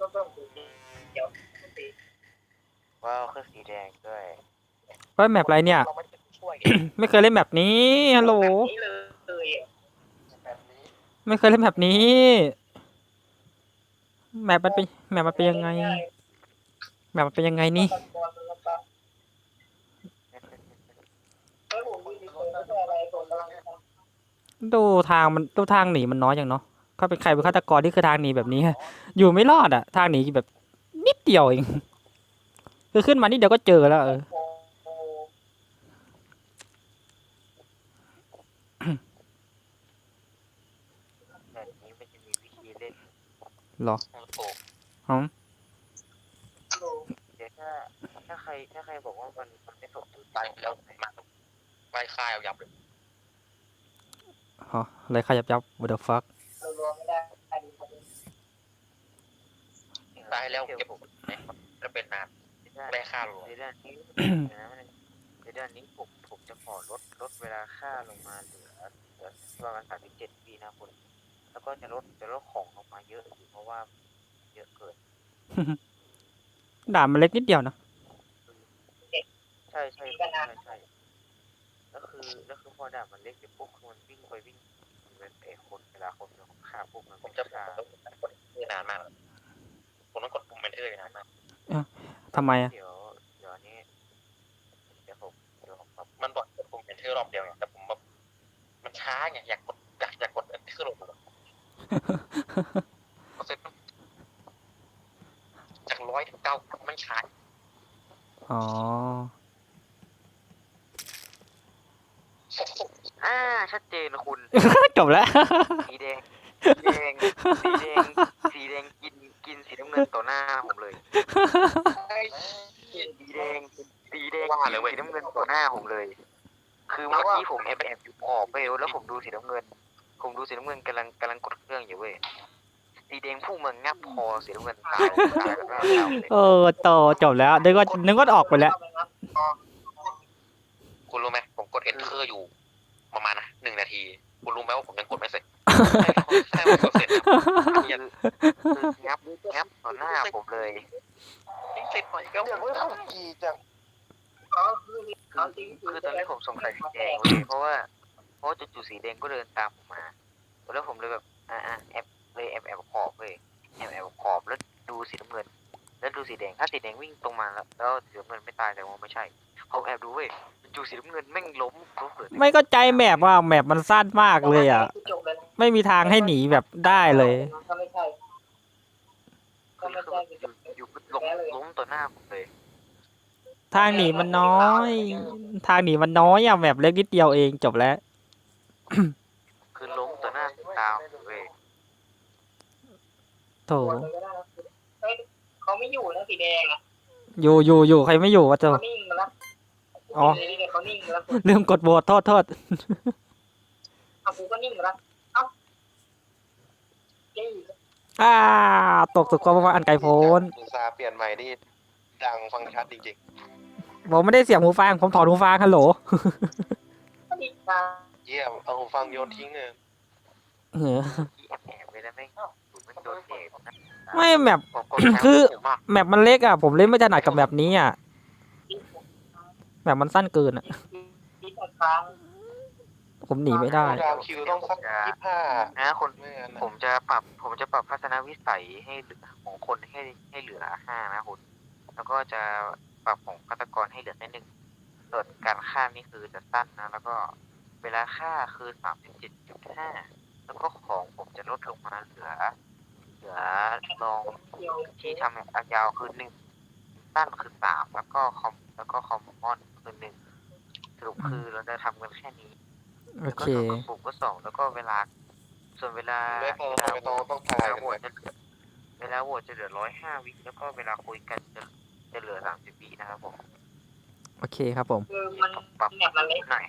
ก็ต้องดูเดี๋ยวสีว้าวคือสีแดงด้วยเฮ้ยแมปอะไรเนี่ย เราไม่ได้ช่วยไม่เคยเล่นแบบนี้ฮัลโหลแบบนี้เลยเลยอะแบบนี้ไม่เคยเล่นแบบนี้ แมปมันเป็นแมปมันเป็นยังไง แมปมันเป็นยังไงนี่เฮ้ยผมมีคนไม่ได้อะไรผมกำลังทำดูทางมันดูทางหนีมันน้อยอย่างเนาะ เขาเป็นใครเป็นฆาตกรที่คือทางหนีแบบนี้อยู่ไม่รอดอะทางหนีแบบนิดเดียวเองคือขึ้นมานิดเดียวก็เจอแล้วเออโอ้โหแบบนี้มันจะมีวิธีเล่นเหรอโอ้โหอ๋อเดี๋ยวถ้าถ้าใครถ้าใครบอกว่ามันมันไม่สมดุลตายแล้วมาไปค่ายเอายับเลยอ๋ออะไรขยับยับ what the fuck เรารวมไม่ได้อันนี้ผมตายแล้วเก็บผมจะเป็นนานไม่ค่าหรอในด้านนี้ในด้านนี้ผมผมจะขอลดลดเวลาค่าลงมาเหลือเหลือประมาณสามสิบเจ็ดปีนะคุณแล้วก็จะลดจะลดของลงมาเยอะอยู่เพราะว่า เยอะเกินด่ามันเล็กนิดเดียวนะใช่ใช่ใช่ใช่ใช่แล้วคือแล้วคือพอดาบมันเล็กเดี๋ยวปุ๊บมันวิ่งไปวิ่ง เป็นไอ้คนเวลาคนเราฆ่าปุ๊บมันผมจะฆ่ากดนานมากผมต้องกดปุ่มเมนเทอร์นานมากทำไมอะเดี๋ยวเดี๋ยวนี้เดี๋ยวผมเดี๋ยวผมแบบมันบอกกดปุ่มเมนเทอร์รอบเดียวไงแต่ผมแบบมันช้าไงอยากกดอยากอยากกดเมนเทอร์ลงเสร็จจากร้อยถึงเก้ามันช้าอ๋ออ่าชัดเจนคุณ จบแล้ว สีแดง สีแดง สีแดง สีแดงกิน กินสีน้ำเงินต่อหน้าผมเลย สีแดง สีแดงกินสีน้ำเงินต่อหน้าผมเลย คือเมื่อกี้ผมแอบแอบอยู่ออกไปแล้วผมดูสีน้ำเงิน ผมดูสีน้ำเงินกำลังกำลังกดเครื่องอยู่เว้ย สีแดงพุ่งมางับคอสีน้ำเงินตายตายแล้วก็ตายเลยเออโตจบแล้วนึกว่านึกว่าออกไปแล้ว คุณรู้ไหมผมกด enter อยู่ประมาณ นะหนึ่งนาที คุณรู้ไหมว่าผมยังกดไม่เสร็จใช่ผมกดเสร็จยังงับงับต่อหน้าผมเลยเสร็จหน่อยก็อยากไม่ทำกี่จังอ๋อคือคือคือตอนนี้ผมสงสัยสีแดงเลยเพราะว่าเพราะว่าจู่ๆสีแดงก็เดินตามผมมา แล้วผมเลยแบบอ่าอ่าแอบเลยแอบแอบขอบเลยแอบแอบขอบแล้วดูสีน้ำเงิน แล้วดูสีแดงถ้าสีแดงวิ่งตรงมาแล้วแล้วสีน้ำเงินไม่ตายแต่ว่าไม่ใช่ผมแอบดูเว้ย จู่สีน้ำเงินแม่งล้มล้มเกิดไม่ก็ใจแมปว่าแมปมันสั้นมากเลยอะ จบเลยนะไม่มีทางให้หนีแบบได้เลย ก็ไม่ใช่ ก็คือไม่คือใช่อยู่อยู่ล้มล้มต่อหน้าผมเลยทางหนีมันน้อย ทางหนีมันน้อยอะแมปเล็กนิดเดียวเองจบแล้ว คือล้มต่อหน้าตาผมเลยโถเฮ้ยเขาไม่อยู่นะสีแดงอะอยู่อยู่อยู่ใครไม่อยู่วะโจเขานิ่ง มาแล้วอ๋อนี่เขานิ่งมาแล้วลืมกดโหวตโทษโทษเอากูก็นิ่งมาแล้วเอ้าเย้อ่า ตกสุดความว่าอันไกลโพ้นอุตสาห์เปลี่ยนใหม่นี่ดังฟังชัดจริงผมไม่ได้เสียงหูฟัง ผมถอดหูฟังฮัลโหล ก็ดีค่ะๆ เยี่ยมเอาหูฟังโยนทิ้งเลยเออที่แอบแอบไปแล้วแม่งอยู่แม่งโดนเด็กนะไม่แมปผมกดคือผมมากแมปมันเล็กอะ ผมเล่นไม่ถนัดกับแบบนี้อะ แมปมันสั้นเกินอะดีแต่ครั้งผมหนีไม่ได้ ดาวคิวต้องสักยี่ห้านะคนไม่งั้นผมจะปรับ ผมจะปรับทัศนวิสัยให้เหลือของคนให้ให้เหลือห้านะคุณแล้วก็จะปรับของฆาตกรให้เหลือแค่หนึ่งส่วนการฆ่านี่คือจะสั้นนะ แล้วก็เวลาฆ่าคือสามสิบเจ็ดจุดห้าแล้วก็ของผมจะลดลงมาเหลือ เหลือลองเดียวที่ทำแบบยาวคือหนึ่งสั้นคือสามแล้วก็คอมแล้วก็คอมมอน คือหนึ่งสรุปคือเราจะทำกันแค่นี้โอแล้วก็เค ส่วนกระปุกก็สองแล้วก็เวลา ส่วนเวลาไม่พอเวลาไม่ต้องต้องเวถ่ายลากันโหวเลตยจะเหลือเวลาโหวตจะเหลือร้อยห้าวิแล้วก็เวลาคุยกันจะจะเหลือสามสิบวินะครับผมโอเคครับผมคือมันปรับแมปมันเล็กหน่อย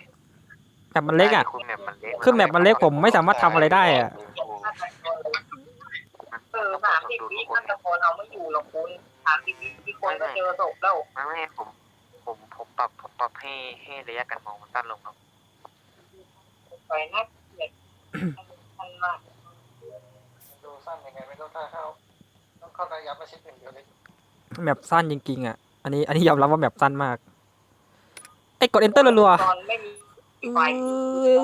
แมปมันเล็กอะคุณแมปมันเล็กคือแมปมันเล็กผมไม่สามารถทำอะไรได้อะ เออสามสิบวิฆาตกรเอาไม่อยู่หรอกคุณสามสิบวิคนก็เจอศพแล้ว ไม่ไม่ผมผมผม ปรับผมปรับให้ให้ระยะการมองมันสั้นลงครับไปนักเน็ตมันมากดูสั้นยังไงไม่ต้องท่าเข้าต้องเข้าระยะประชิดหนึ่งเดียวเลยแมปสั้นจริงๆอะ อันนี้อันนี้ยอมรับว่าแมปสั้นมากไอ้กด enter รัวตอนไม่มีๆไฟเออ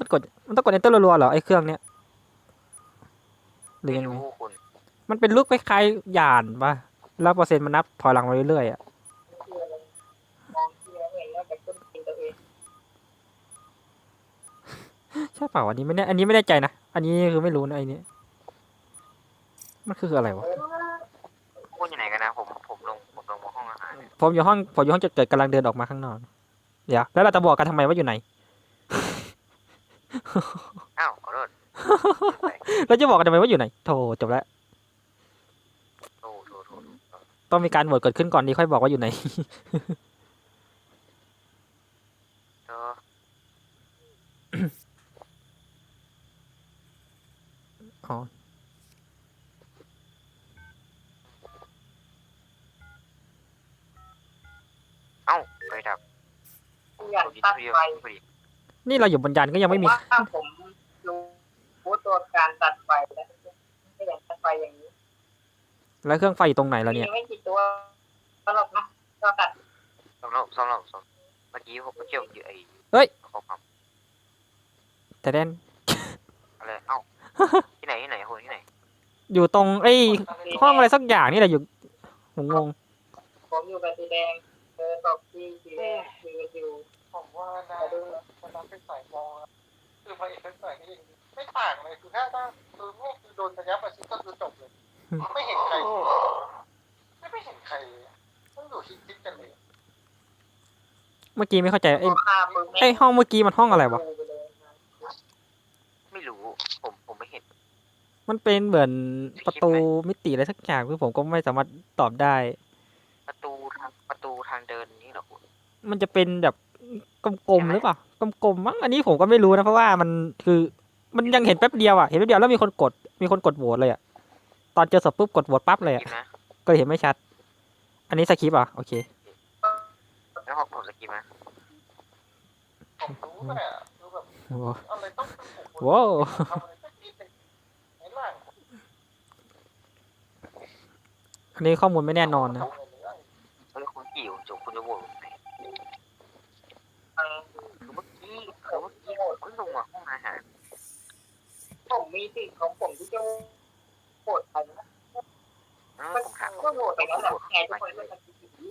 มันกดมันต้องกด enter รัวๆเหรอไอ้เครื่องเนี้ยหรือไม่ยังไงรู้คุณมันเป็นลูกคล้ายๆหยานปะแล้วเปอร์เซ็นต์มันนับถอยหลังมาเรื่อยๆอะ ใช่เปล่าอันนี้ไม่แน่อันนี้ไม่แน่ใจนะ อันนี้คือไม่รู้นะไอ้นี้มันคืออะไรวะคุณอยู่ไหนกันนะ ผมผมลงผมลงมาห้องอาหารผมอยู่ห้องผมอยู่ห้องจุดเกิดกำลังเดินออกมาข้างนอกเดี๋ยวแล้วเราจะบอกกันทำไมว่าอยู่ไหน อ้าวขอโทษเราจะบอกกันทำไมว่าอยู่ไหนโธ่จบแล้วโอ้โหโทษโทษต้องมีการโหวตเกิดขึ้นก่อนดีค่อยบอกว่าอยู่ไหน โทษ อ๋อเอ้าไฟดับอยากพอดีตัดพอดีไฟพอดีนี่เราอยู่บนยานก็ยังไม่มี ผว่าผมรู้รู้ตัวการตัดไฟแล้วไม่อยากตัดไฟอย่างนี้แล้วเครื่องไฟอยู่ตรงไหนแล้วเนี่ย มีไม่กี่ตัวตลกนะก็ตัดสองรอบสองรอบสองเมื่อกี้ผมไปเที่ยวอยู่ไอ้เฮ้ย ข้อความแต่แดนอะไรเอ้าที่ ไหนที่ไหนคนที่ไหนอยู่ตรงไอ้ห้องอะไรสักอย่างนี่แหละอยู่ผมงงผมอยู่กับสีแดงเออตกที่สีแดงคืออยู่ผมว่านะมันนับเป็นสายมองอะคือพระเอกเป็นสายนี่ไม่ต่างเลยคือแค่ถ้าคือพวกคือโดนระยะประชิดก็คือจบเลย ไม่เห็นใครไม่ไม่เห็นใครเลยต้องอยู่ชิดๆกันเลยเมื่อกี้ไม่เข้าใจไอ้ฆ่าปึ๊บไอ้ห้องเมื่อกี้มันห้องอะไรวะ ดูไปเลยนะ ไม่รู้ ผมผมไม่เห็น มันเป็นเหมือนประตูมิติอะไรสักอย่างคือผมก็ไม่สามารถตอบได้ ประตูทางประตูทางเดินนี้เหรอคุณมันจะเป็นแบบกลมๆหรือเปล่ากลมๆมั้งอันนี้ผมก็ไม่รู้นะเพราะว่ามันคือมันยังเห็นแป๊บเดียวอะเห็นแป๊บเดียวแล้วมีคนกดมีคนกดโหวตเลยอะตอนเจอศพปุ๊บกดโหวตปั๊บเลยอะกินนะก็เห็นไม่ชัด อันนี้สคริปต์อะโอเคแล้วห้องผมจะกินไหมผมรู้แหละคือแบบโอ้โหอะไรต้องเป็นผมโว้วทำอะไรสักนิดหนึ่งในร่าง อันนี้ข้อมูลไม่แน่นอนนะคุณกี่จบคุณจะโหวตผมไหนเออคือเมื่อกี้คือเมื่อกี้ผมก็ลงมาห้องอาหารผมมีสิทธิ์ของผมที่จะโหวตไปนะเออผมถามก็โหวตไปแล้วแหละไงทุกคนก็จะคิดอย่างนี้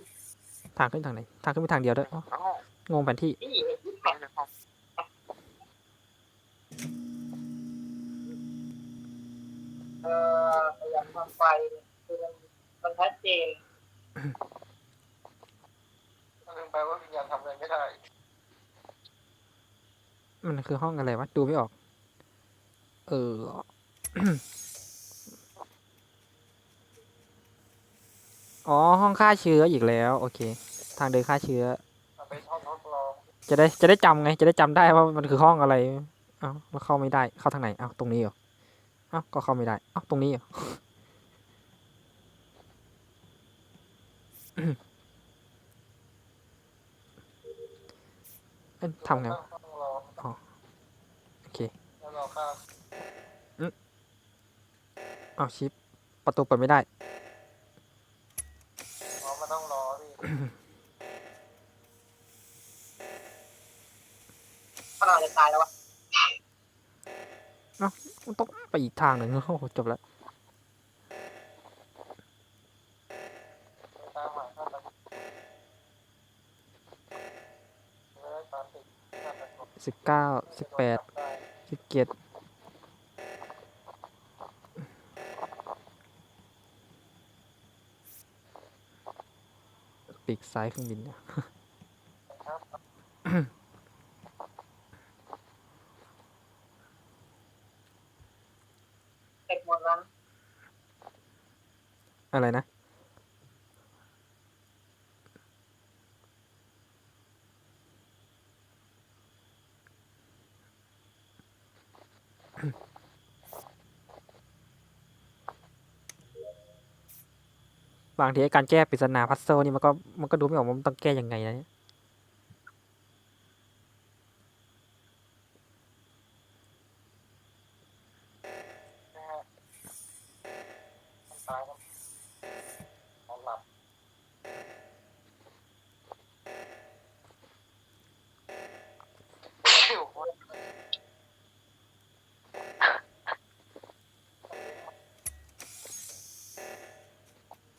ทางขึ้นทางไหนทางขึ้นมีทางเดียวด้วยงงแผนที่เอ่อยายามทำไฟคือ มันมันชัดเจนมันแปลว่าวิญญาณทำอะไรไม่ได้ มันคือห้องอะไรวะ ดูไม่ออก เออ อ๋อ ห้องฆ่าเชื้ออีกแล้ว โอเค ทางเดินฆ่าเชื้อมันเป็นห้องทดลองจะได้จะได้จำไง จะได้จำได้ว่ามันคือห้องอะไร เอ้าแล้วเข้าไม่ได้ เข้าทางไหน เอ้าตรงนี้เหรอ เอ้าก็เข้าไม่ได้ เอ้าตรงนี้เหรอ เอ้ยทำไงวะห้องรอโอเคแล้วรอข้ามเอาชิป ประตูเปิดไม่ได้ อ๋อมันต้องรอดิเพราะเราจะตายแล้ววะมันต้องไปอีกทางหนึ่งโอ้โหจบแล้ว ตามหาข้ามแล้วแล้วตามติดข้ามไปก่อน สิบเก้าสิบแปดสิบเจ็ดปีกซ้ายเครื่องบินเนี่ย ครับ เสร็จหมดแล้ว อะไรนะ บางทีการแก้ปริศนาพัซเซิลนี่มันก็มันก็ดูไม่ออกว่ามันต้องแก้ยังไงนะเนี่ย ท้ายครับนอนหลับ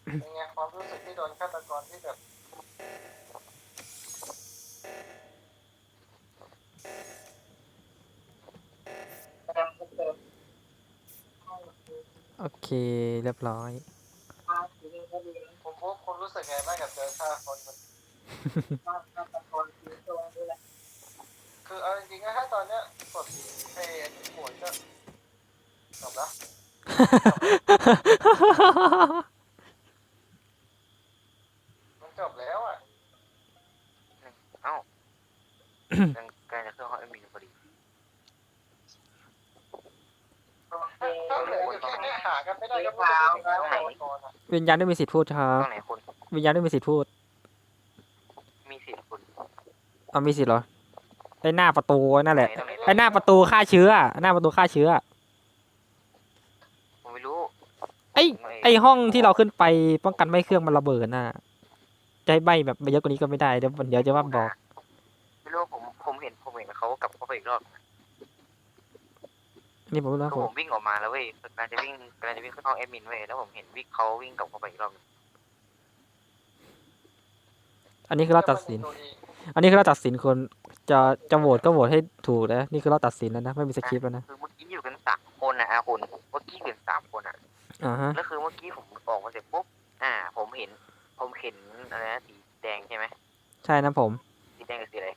เป็นไงความรู้สึกที่โดนฆาตกรที่แบบ แสดงว่าเติม โอเคเรียบร้อยมผมพบคุณรู้สึกไงบ้างกับเจอฆ่าคนมันมาตะกอนคือตรงนี้แหละคือเอาจริงๆนะถ้าตอนเนี้ยกดเพย์หมวดก็จบแล้วมันจบแล้วอะ เอ้า ยังใกล้จะเข้าห้องแอดมินพอดี โอเค ถ้าเหลืออยู่แค่เนี้ยหากันไม่ได้ก็ไม่ต้องไปหาฆาตกรอะ วิญญาณไม่มีสิทธิ์พูดครับ ตรงไหนคุณ วิญญาณไม่มีสิทธิ์พูดมีสิทธิ์คุณเอามีสิทธิ์เหรอไอหน้าประตูนั่นแหละ ตรงไหนไอหน้าประตูฆ่าเชื้อ หน้าประตูฆ่าเชื้อ ผมไม่รู้ไอไอห้องที่เราขึ้นไปป้องกันไม่ให้เครื่องมันระเบิดน่ะจะให้ใบแบบไปเยอะกว่านี้ก็ไม่ได้เดี๋ยวเดี๋ยวจะว่าบอก ไม่รู้ผมผมเห็นผมเห็นเขากลับเข้าไปอีกรอบนี่ ผมรู้แล้วคือผมผมวิ่งออกมาแล้วเว้ยกำลังจะวิ่งกำลังจะวิ่งขึ้นห้องแอดมินเว้ยแล้วผมเห็นวิ่งเขาวิ่งกลับเข้าไปอีกรอบหนึ่งอันนี้คือเราตัดสิน อันนี้คือเราตัดสินคนจะจะโหวตก็โหวตให้ถูกนะนี่คือเราตัดสินแล้วนะไม่มีสคริปต์แล้วนะคือเมื่อกี้อยู่กันสามคนนะอาคุณเมื่อกี้อยู่กันสามคนอะ อ่าฮะแล้วคือเมื่อกี้ผมออกมาเสร็จปุ๊บ อ่า ผมเห็น ผมเห็นอะไรนะสีแดงใช่ไหม ใช่นะผม สีแดงกับสีอะไร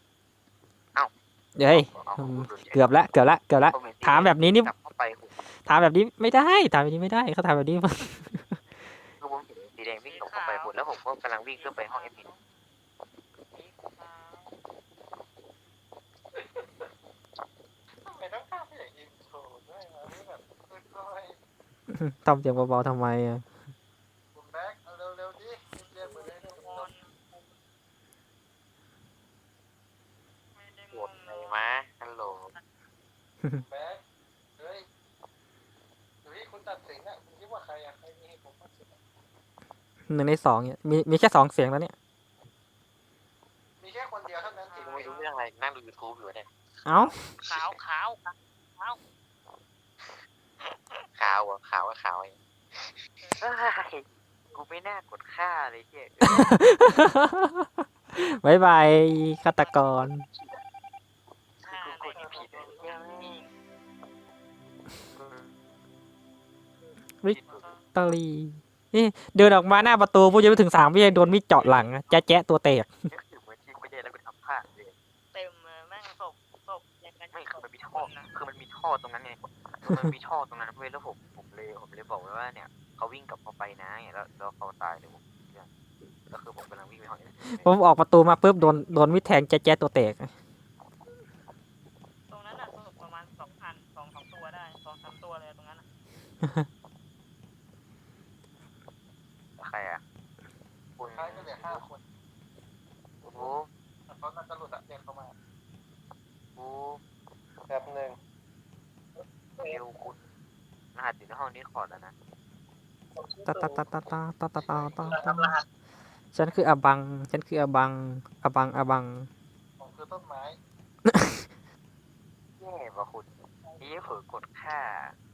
เดี๋ยวเฮ้ยเอาอืมดูเกือบละเกือบละเกือบละผมเห็นสีถามแบบนี้นี่กลับเข้าไปผมถามแบบนี้ไม่ได้ถามแบบนี้ไม่ได้เขาถามแบบนี้คือผมเห็นสีแดงวิ่งกลับเข้าไปหมดแล้วผมก็กำลังวิ่งขึ้นไปห้องแอดมินทำไมต้องฆ่าพี่อย่างอินโทรด้วยวะนี่แบบค่อยทำเสียงเบาๆทำไมอะ ๆคุณแบ็คเอาเร็วๆดิเรียกมาเลยทุกคน ปวดไหน มาฮัลโหลแบ็คเฮ้ยอยู่ที่คุณตัดสินอะคุณคิดว่าใครอะใครมีเหตุผลมากสุดอะหนึ่งในสองเนี่ยมีมีแค่สองเสียงแล้วเนี่ย มีแค่คนเดียวเท่านั้นที่กูไม่รู้เรื่องอะไรนั่งดูยูทูบอยู่เนี่ยเอ้าขาวขาวขาวขาวอะขาวก็ขาวเองเฮ้ยกูไม่น่ากดฆ่าเลยเฮียบายบายฆาตกรคือกูกด ผิดเลยเหี้ยวิกตอรีนี่เดินออกมาหน้าประตูพูดยังไม่ถึงสามวิโดนมีดเจาะหลังอะแจ๊ะแจ๊ะตัวแตกนึกถึงเหมือนที่ไม่ได้แล้วกูทำพลาดเลยเต็มเลยแม่งศพศพยังกันไม่คือมันมีท่อคือมันมีท่อตรงนั้นไงคือมันมีท่อตรงนั้นเว้ยแล้วผมผมเลยผมเลยบอกไว้ว่าเนี่ยเขาวิ่งกลับเข้าไปนะเนี่ยแล้วแล้วเขาตายเลยผมเนี่ยแล้วคือผมกำลังวิ่งไปห้องนี้ผมออกประตูมาปุ๊บโดนโดนมีดแทงแจ๊ะแจ๊ะตัวแตก ใครอะคุณท้ายก็เหลือห้าคนโอ้โหแต่เขาน่าจะหลุดอะเรียกเข้ามาโอ้แบบหนึ่งเอวคุณรหัสอยู่ในห้องนี้ขอร์ดแล้วนะตาตาตาตาตาตาตาตาตาตาฉันคืออบัง ฉันคืออบัง อบัง อบังผมคือต้นไม้แย่ว่ะคุณนี่เผลอกดฆ่าไอ้ต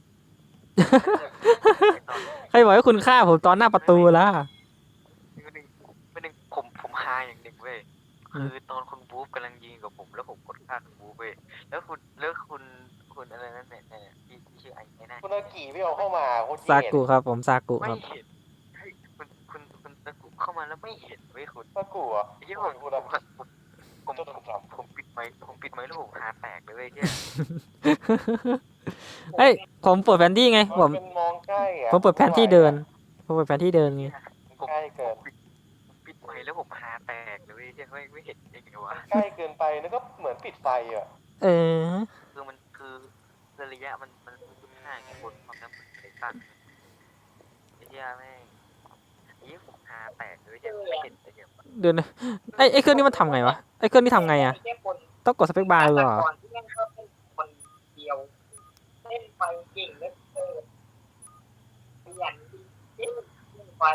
อน ใครบอกให้คุณฆ่าผมตอนหน้าประตูล่ะไม่หนึ่งไม่หนึ่งผมผมฮาอย่างหนึ่งเว้ยอืมคือตอนคุณบูฟกำลังยิงกับผมแล้วผมกดฆ่าคุณบูฟเว้ยแล้วคุณแล้วคุณคุณอะไรนั่นเนี่ยเนี่ยที่ที่ชื่อไอ้ไอ้นั่นคุณอากิไม่เอาเข้ามาคุณซากุครับผมซากุคไม่รับเห็นเฮ้ยคุณคุณคุณตะกุเข้ามาแล้วไม่เห็นเว้ยคุณซากุอะไอ้ที่ผมผม ผมผมผมผมปิดไมค์ผมปิดไมค์แล้วผมฮาแตกเลยเว้ยเหียเฮ้ยผมเปิดแผนที่ไง ผมเป็นมองใกล้อะผมเปิดแผนที่เดิน ผมเปิดแผนที่เดินไงผมใกล้เกิน ปิดผมปิดไมค์แล้วผมฮาแตกเลยเว้ยเหียไม่ไม่เห็นได้ไงวะใกล้เกินไปนึกว่าเหมือนปิดไฟอะ เออ คือมันคือระยะมันมันคือห่างไงคนความน้ำมันเลยสั้นไอ้เหี้ยแม่งไอ้เหี้ ยผมหาแตกเลยเหี้ยไม่เห็นไอ้เหี้ยเดินะไอ้ไอ้เครื่องนี้มันทำไงวะไอ้เครื่องนี้ทำไงอะต้องกดสเปคบาร์เลยเหรอก่อนที่แม่งก็เป็นคนเดียวเล่นไปเก่งเล่นเออขยันดีเล่นไป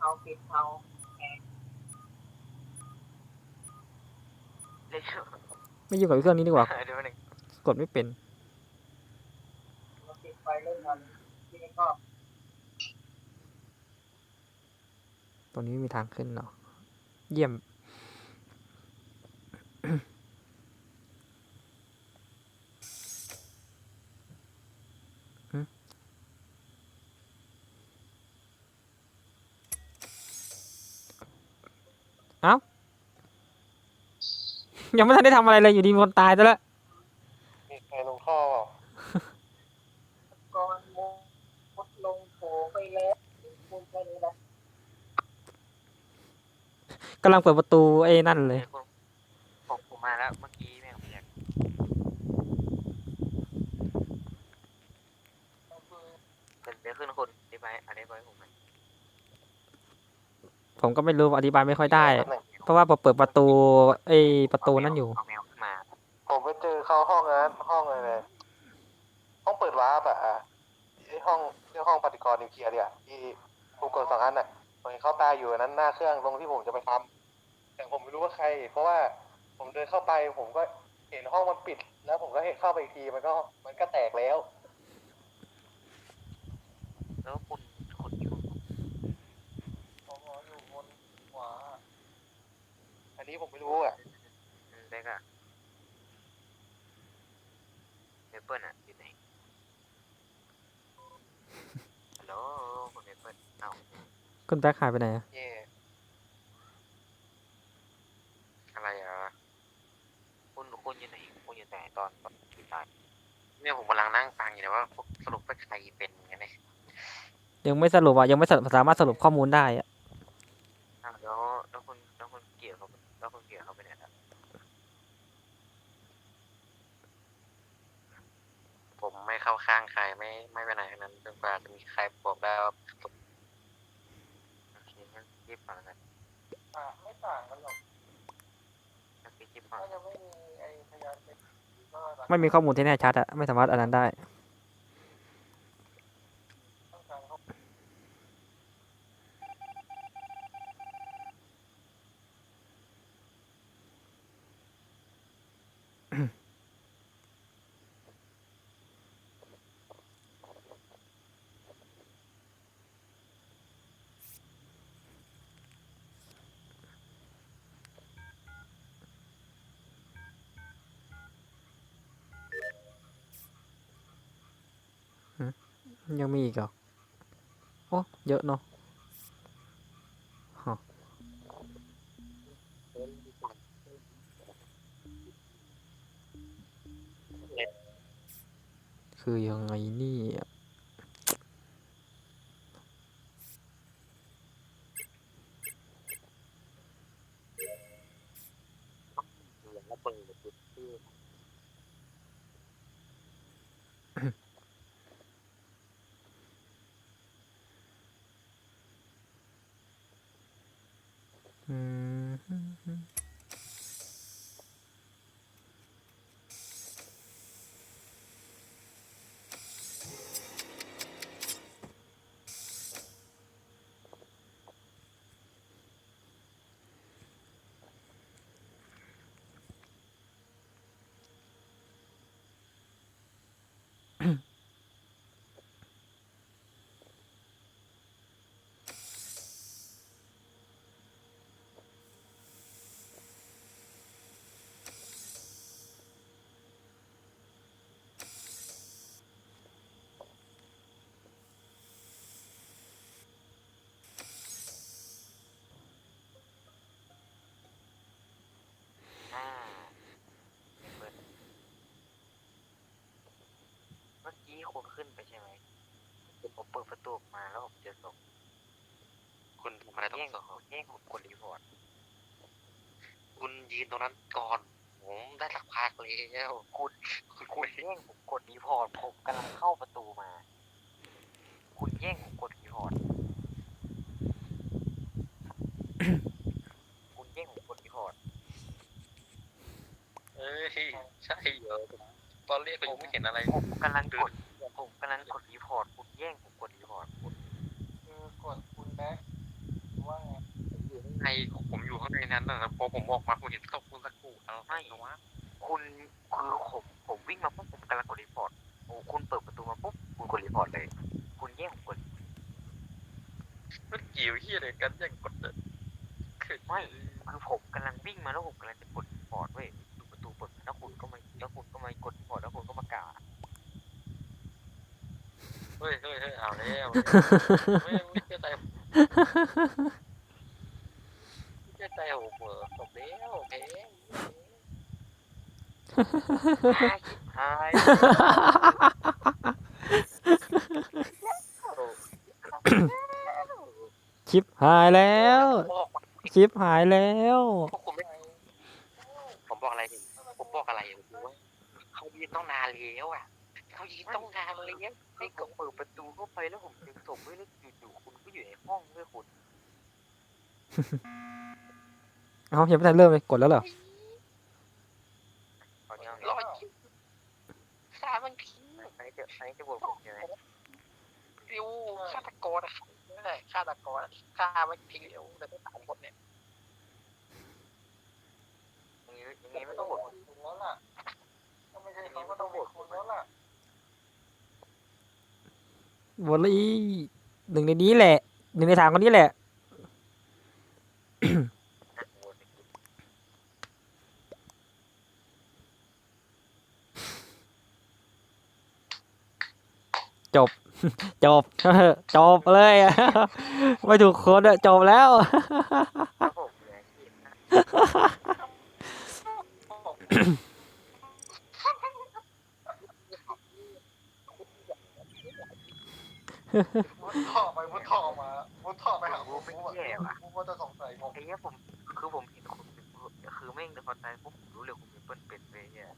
เอาปิดเอาไม่ยุ่งกับเครื่องนี้ดีกว่ากดไม่เป็นปิดไฟเล่นกันที่ก็ ตรงนี้ไม่มีทางขึ้นเนาะ เยี่ยม เอ้า ยังไม่ทันได้ทำอะไรเลยอยู่ดีมีคนตายซะแล้ว มีใครลงท่อเปล่า ก่อนมุดลงโผล่ไปแล้วมุดแค่นี้นะ กำลังเปิดประตูไอ้นั่นเลยเดี๋ยวคุณผมผมมาแล้วเมื่อกี้แม่งผมอยากคือเดี๋ยวขึ้นคุณอธิบายอธิบายให้ผมหน่อยผมก็ไม่รู้อธิบายไม่ค่อยได้ตำแหน่งเพราะว่าพอเปิดประตูไอ้ประตูนั่นอยู่เอาแมวขึ้นมาผมไปเจอเข้าห้องนั้นห้องอะไรเลยห้องเปิดวาร์ปอะอะไอห้องเรื่องห้องปฏิกรณ์นิวเคลียร์เนี่ยที่ผมกดสองอันน่ะผมเห็นเขาตายอยู่อันนั้นหน้าเครื่องตรงที่ผมจะไปทำ แต่ผมไม่รู้ว่าใคร เพราะว่าผมเดินเข้าไป ผมก็เห็นห้องมันปิด แล้วผมก็เห็นเข้าไปอีกทีมันก็มันก็แตกแล้ว แล้วคุณคุณอยู่ผมอยู่บนขวาอันนี้ผมไม่รู้อะเล็กอะเมเปิลอะอยู่ไหนฮัลโหลคุณเมเปิลเอ้าคุณแบ็คหายไปไหนอะ เย่ อะไรอะคุณคุณอยู่ไหนคุณอยู่ไหน ตอนตอนที่ตายเนี่ยผมกำลังนั่งฟังอยู่นะว่าพวกสรุปว่าใครเป็นกันเนี่ยยังไม่สรุปอะยังไม่สามารถสรุปข้อมูลได้อะอ้าวแล้วแล้วคุณแล้วคุณเกลียดเขาแล้วคุณเกลียดเขาไปไหนครับผมไม่เข้าข้างใครไม่ไม่ไปไหนทั้งนั้นจนกว่าจะมีใครบอกได้ว่าโอเคงั้นรีบก่อนแล้วกันอะไม่ต่างกันหรอก งั้นรีบก่อนถ้ายังไม่มีไอ้พยานเป็นก็หลัง ไม่มีข้อมูลที่แน่ชัดอะไม่สามารถอันนั้นได้ ยังมีอีกเหรอโอ้เยอะเนาะฮะคือยังไงนี่อะ เหลืองระเบิดจุดที่ อื คุณขึ้นไปใช่ไหมผมเปิดประตูออกมาแล้วผมเจอศพคุณทำอะไรต้องแย่งสอบแย่งผมกดรีพอร์ตคุณยืนตรงนั้นก่อน ผมได้สักพักแล้วคุณคุณแย่งผมกดรีพอร์ตผมกำลังเข้าประตูมา คุณแย่งผมกดรีพอร์ตคุณแย่งผมกดรีพอร์ตเอ้ยใช่เหรอผมตอนเรียกก็ยังไม่เห็นอะไรผมกำลังกด ผมกำลังกดรีพอร์ตคุณแย่งผมกดรีพอร์ตคุณคือกดคุณแบ็คว่าไงผมอยู่ข้างในนั้นนะครับพอผมออกมาคุณเห็นศพคุณตะกูเอาไม่วะ ไม่ไม่เชื่อใจไม่เชื่อใจผมเหรอจบแล้วโอเคหายชิปหายแล้วบอกมาชิปหายแล้วผมบอกอะไรผมบอกอะไรผมดูว่าเขายืนต้องนานแล้วอะ เขายืนต้องนานเลยนี่ก็เปิดประตูเข้าไปแล้วผมดึงศพไว้แล้วอยู่ๆคุณก็อยู่ในห้องด้วยคุณเอายังไม่ทันเริ่มเลยกดแล้วเหรอตอนนี้รอยสามันทิ้งไหนจะไหนจะบอกผมใช่ไหมริวฆาตกรอะไม่ใช่ฆาตกรอะฆ่าไม่ทิ้งเร็วแต่ไม่สามคนเนี่ยอย่างนี้อย่างนี้ไม่ต้องบอกคุณแล้วล่ะถ้าไม่ใช่เขาก็ต้องโหวตคุณแล้วล่ะ วอลลี่หนึ่งในนี้แหละ หนึ่งในสามคนนี้แหละ จบ จบ จบเลย ไม่ถูกคนอะจบแล้ว ครับผมเลย มุดท่อไปมุดท่อมามุดท่อไปหาผมผมผมว่าจะสงสัยผมไอ้เนี้ยผมคือผมเห็นคุณเป็นคือแม่งในคอนไทปุ๊บผมรู้เลยคุณเป็นเปิ้ลเป็นไปเนี่ย